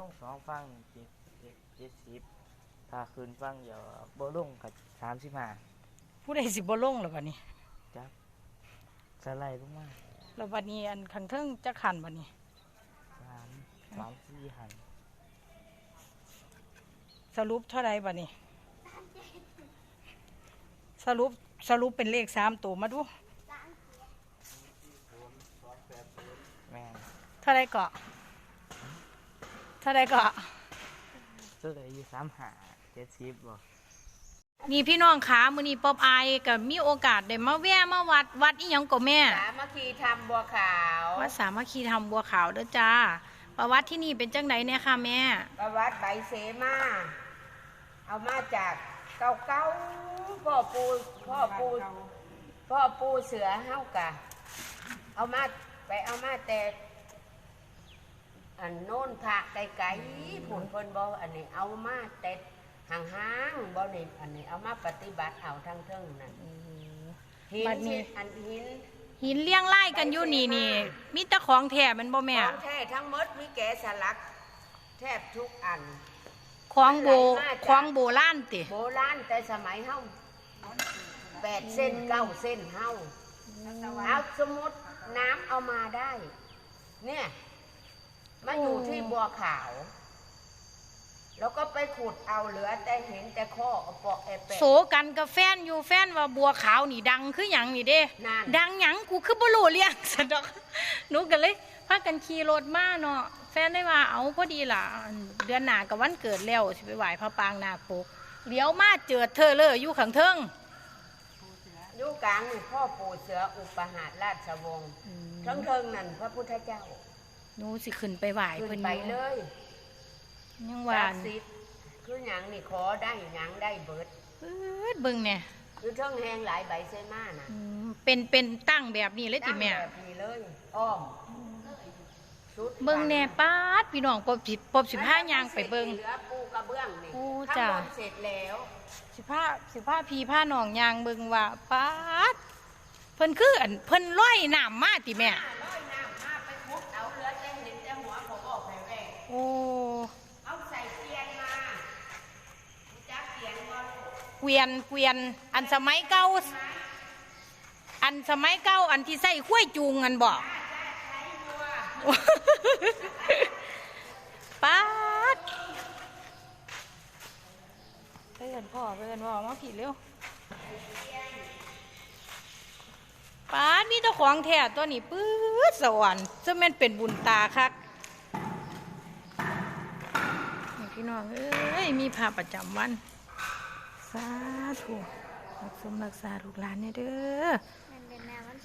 ลงสองฟังเจ็ดเจ็ดเจ็ดสิบถ้าคืนฟังเดี๋ยวบ่ลงกับสามสิบห้าผู้ใดสิบ่ลงแล้วบัดนี้จับสไลด์ลงมาแล้วบัดนี้อันข้างเทิงจะขันบัดนี้สามสามสี่หันสรุปเท่าไรบัดนี้ สรุปสรุปเป็นเลขสามตัวมาดูแม่นเท่าไรเกาะ เท่าไรเกาะเสื้ออยู่สามหาเจ็ดสิบบ่นี่พี่น้องขามือนี้ป๊อบอายกับมีโอกาสได้มาแวะมาวัดวัดอีหยังก็แม่ สามัคคีทำบัวขาววัดสามัคคีธรรมบัวขาวเด้อจ้า ประวัติที่นี่เป็นจังไดเนี่ยค่ะแม่ ประวัติใบเสมา เอามาจากเก่าเก่าๆพ่อปูพ่อปูพ่อปูเสือเฮากะ เอามาไปเอามาแต่ อันโน้นผักไกลๆผุนเพิ่นบ่อันนี้เอามาแต่ห่างๆบ่นี่อันนี้เอามาปฏิบัติเอาทั้งเทิงนั่นหินบัดนี้ที่อันหิน หินเลี้ยงไล่กันอยู่นี่นี่มีแต่ของแท้แมันบ่แม่ของแท้ทั้งหมดมีแกะสลัก แทบทุกอัน ของโบไหลมาจากของโบราณติ โบราณแต่สมัยเฮาแปดเส้นเก้าเส้นเฮาเอาสมมติน้ำเอามาได้ เนี่ย มาอยู่ที่บัวขาว แล้วก็ไปขุดเอาเหลือแต่เห็นแต่ข้อเอาเปาะแอแปะ โสกันกับแฟนอยู่แฟนว่าบัวขาวนี่ดังคือหยังนี่เด้ นั่น ดังหยังกูคือบ่รู้เรื่องสะดอกหนูก็เลยพากันขี่รถมาเนาะแฟนได้ว่าเอาพอดีล่ะอันเดือนหน้ากับวันเกิดแล้วสิไปไหว้พระปางนาคปกเลี้ยวมาเจอเธอเลยอยู่ข้างเทิงอยุกลางนี่พ่อปู่เสืออุปหาราชวงศ์ทั้งเทิงนั่นพระพุทธเจ้า หนูสิขึ้นไปไหว้ขึ้เพิ่นนไปอยู่เลยยังศัว่ากดิ์สิทธิ์คือหยังนี่ขอได้หยังได้เบิด เอิ้ดเบิ่งเนี่ยคือเทิงแหงหลายใบเซมาน่ะอืมเป็นเป็นตั้งแบบนี้เลยติแม่ ตั้งแบบนี้เลยอ้อมสุดเบิ่งแน่ป้าดพี่น้องปบสิปบสิผ้ายางไปเบิ่ง เหลือปูกระเบื้องนี่โอ้ข้างจ้ะ บนเสร็จแล้วสิผ้าสิผ้าพีผ้าหนองยางเบิ่งว่าป้าดเพิ่นคืออันเพิ่นร้อยน้ำมาติแม่ร้อย โอ้เอาใส่เตียงมารู้จักเตียงบ่ลูกเกวียนเกวียน อันสมัยเก่าอันสมัยเก่าอันที่ใส่ข้วยจูงกันบอกป้าดไปเอินพ่อไปเอินพ่อมาผิดเร็วป้าดมีเจ้าของแท้ตัวนี้ปื๊ดสวรรค์จะแม่นเป็นบุญตาคักนี่ พี่น้องเอ้ยมีพาประจำวันสาธุรักสมรักษาลูกหลานเนี่ยเด้อ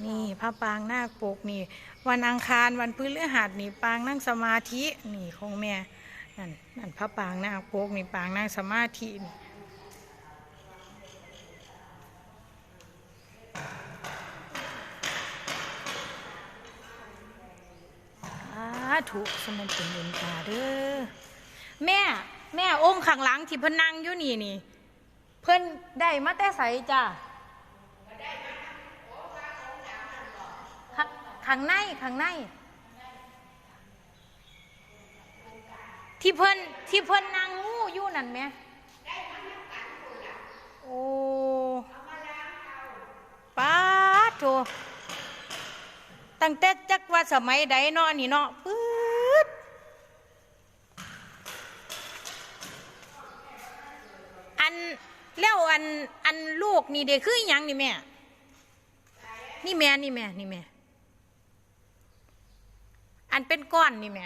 นี่พระปางนาคปกนี่ วันอังคารวันพฤหัสนี่ปางนั่งสมาธินี่ของแม่นั่นนั่นพระปางนาคปกนี่ปางนั่งสมาธินี่สาธุสมันเป็นบุญตาเด้อ แม่แม่องค์ข้างหลังที่เพิ่นนั่งอยู่นี่นี่ เพิ่นได้มาแต่ใสจ้ะข้างข้างในข้างใน ที่เพิ่นที่เพิ่นนางงูอยู่นั่นไหมโอ้ป้าโถตั้งแต่จักว่าสมัยใดเนาะนี่เนาะปืดอั นแล้วอันอันลูกนี่เด็กคือยังนี่แม่ นี่แม่นี่แม่นี่แม่ อันเป็นก้อนนี่แม่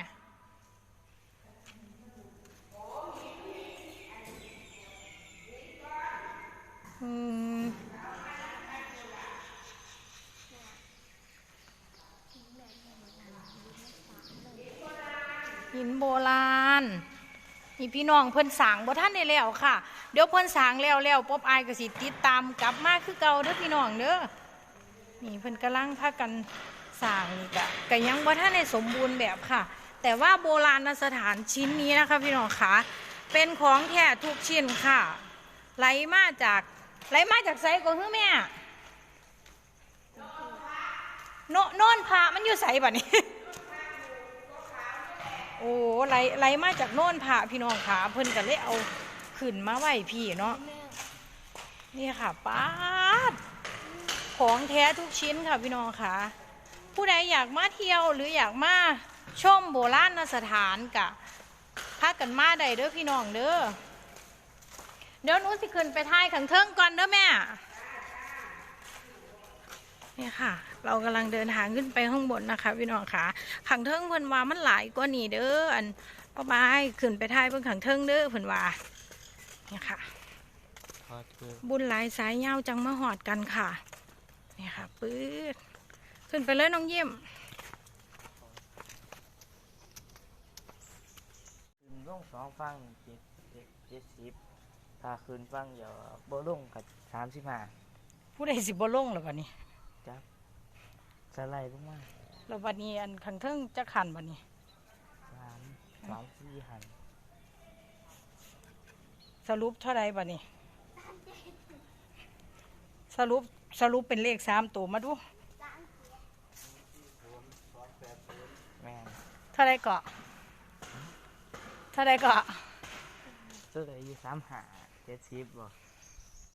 อืมหินโบราณ นี่พี่น้องเพิ่นสางบ่ท่านได้แล้วค่ะ เดี๋ยวเพิ่นสางแล้วแล้วป๊อบอายก็สิติดตามกลับมาคือเก่าเด้อพี่น้องเด้อนี่เพิ่นกำลังพากันสางนี่กะก็ยังบ่ทันได้สมบูรณ์แบบค่ะ แต่ว่าโบราณสถานชิ้นนี้นะคะ พี่น้องคะเป็นของแท้ทุกชิ้นค่ะ ไหลมาจากไหลมาจากไสก็คือแม่โนโนนพระมันอยู่ไสบัดนี้ โอ้ไหลไหลมาจากโน่นผาพี่น้องขาเพิ่นก็เลยเอาขึ้นมาไหว้พี่เนาะนี่ค่ะป้าดของแท้ทุกชิ้นค่ะพี่น้องค่ะ ผู้ใดอยากมาเที่ยวหรืออยากมาชมโบราณสถานกะพากันมาได้เด้อพี่น้องเด้อเดี๋ยวนู้สิขึ้นไปถ่ายขังเทิงก่อนเด้อแม่นี่ค่ะ เรากำลังเดินทางขึ้นไปข้างบนนะคะพี่น้องค่ะขังเทิงเพิ่นว่ามันหลายกว่านี้เด้ออันป้าบายขึ้นไปถ่ายเพิ่นขังเทิงเด้อเพิ่นว่าเนี่ยค่ะพอคือบุญหลายสายยาวจังมาหอดกันค่ะเนี่ยค่ะปื๊ดขึ้นไปเลยน้องเยี่ยมขึ้นลงสองฟังเจ็ดเจ็ดเจ็ดสิบถ้าขึ้นฟังเดียวบ่ลงกับสามสิบห้าผู้ใดสิบ่ลงแล้วบัดนี้จับ สไลด์ลงมาแล้วบัดนี้อันขังเทิงจะขันบัดนี้สามสามสี่หันสรุปเท่าไรบัดนี้ สรุปสรุปเป็นเลขสามตัวมาดูแม่นเท่าไรเกาะเท่าไรเกาะตัวไหนอยู่สามหาเจ็ดสิบบ่